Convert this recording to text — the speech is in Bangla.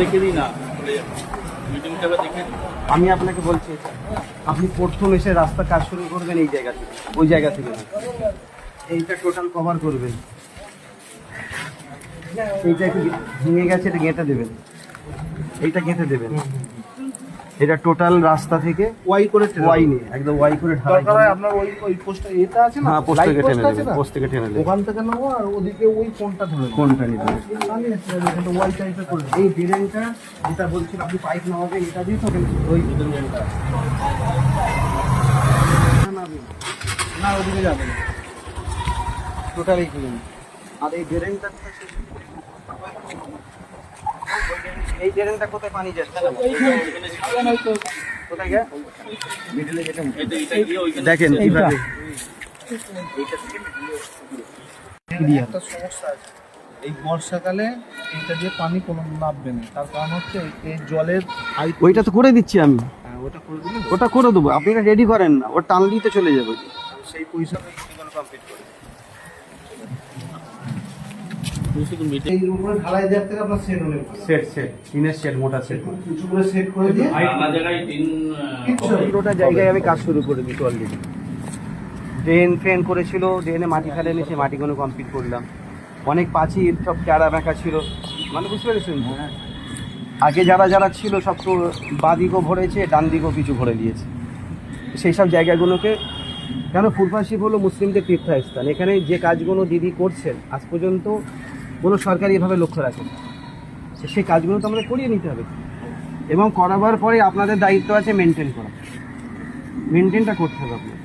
দেখিয়ে দিই না। একবার আমি আপনাকে বলছি, আপনি প্রথম এসে রাস্তা কাজ শুরু করবেন এই জায়গা থেকে, ওই জায়গা থেকে। এইটা টোটাল কভার করবেন। এইটা একটু ভেঙে গেছে, এটা গেঁথে দেবেন। এইটা গেঁথে দেবেন। এটা টোটাল রাস্তা থেকে ওয়াই করে ওয়াই নিয়ে একদম ওয়াই করে ঢালাই দরকার হয় আপনার ওই ওই পোস্টটা এটা আছে না? হ্যাঁ পোস্ট থেকে টেনে আছে পোস্ট থেকে টেনে দেবেন ওখান থেকে নেব আর ওদিকে ওই কোনটা ধরে নেব। কোনটা নিবেন তাহলে এখানটা ওয়াই টাইপের করে এই ড্রেনটা যেটা বলছিল আপনি পাইপ নামাবেন এটা দিয়ে তো ওই ড্রেনটা না ওদিকে যাবে না। টোটাল এই ক্লিন আর এই ড্রেনটা এই ড্রেনটা কোথায় পানি যাচ্ছে? কোথায় গে মিডলে যেটা এটা এটা গিয়ে? দেখেন কীভাবে। একটা সমস্যা আছে। এই বর্ষাকালে এইটা দিয়ে পানি কোনো নামবে না। তার কারণ হচ্ছে এই- জলের ওইটা তো করে দিচ্ছি আমি। ওটা করে দিলে ওটা করে দেবো। আপনি এটা রেডি করেন না ওটা টানলেই তো চলে যাবে। সেই পয়সা তুই শুধু মিটিং এই উপরে ঢালাই দেওয়ার থেকে আপনার সেট হলে সেট সেট টিনের সেট মোটা সেট কিছু করে সেট করে দিয়ে নানা জায়গায় তিন পুরোটা জায়গায় আমি কাজ শুরু করে দিচ্ছি অলরেডি ড্রেন ফ্রেন করেছিল ড্রেনে মাটি ফেলে এনে সেই মাটিগুলো কমপ্লিট করলাম। অনেক পাচির সব চারা বেঁকা ছিল। মানে বুঝতে পেরেছেন? আগে যারা যারা ছিল সব তো বাদিকও ভরেছে ডান দিকও কিছু ভরে দিয়েছে। সেই সব জায়গাগুলোকে কেন ফুরফাশিপ হলো মুসলিমদের তীর্থস্থান। এখানে যে কাজগুলো দিদি করছেন আজ পর্যন্ত কোনো সরকারি এভাবে লক্ষ্য রাখে সেই কাজগুলো তো আমাদের করিয়ে নিতে হবে। এবং করাবার পরে আপনাদের দায়িত্ব আছে মেনটেন করা। মেনটেনটা করতে হবে আপনার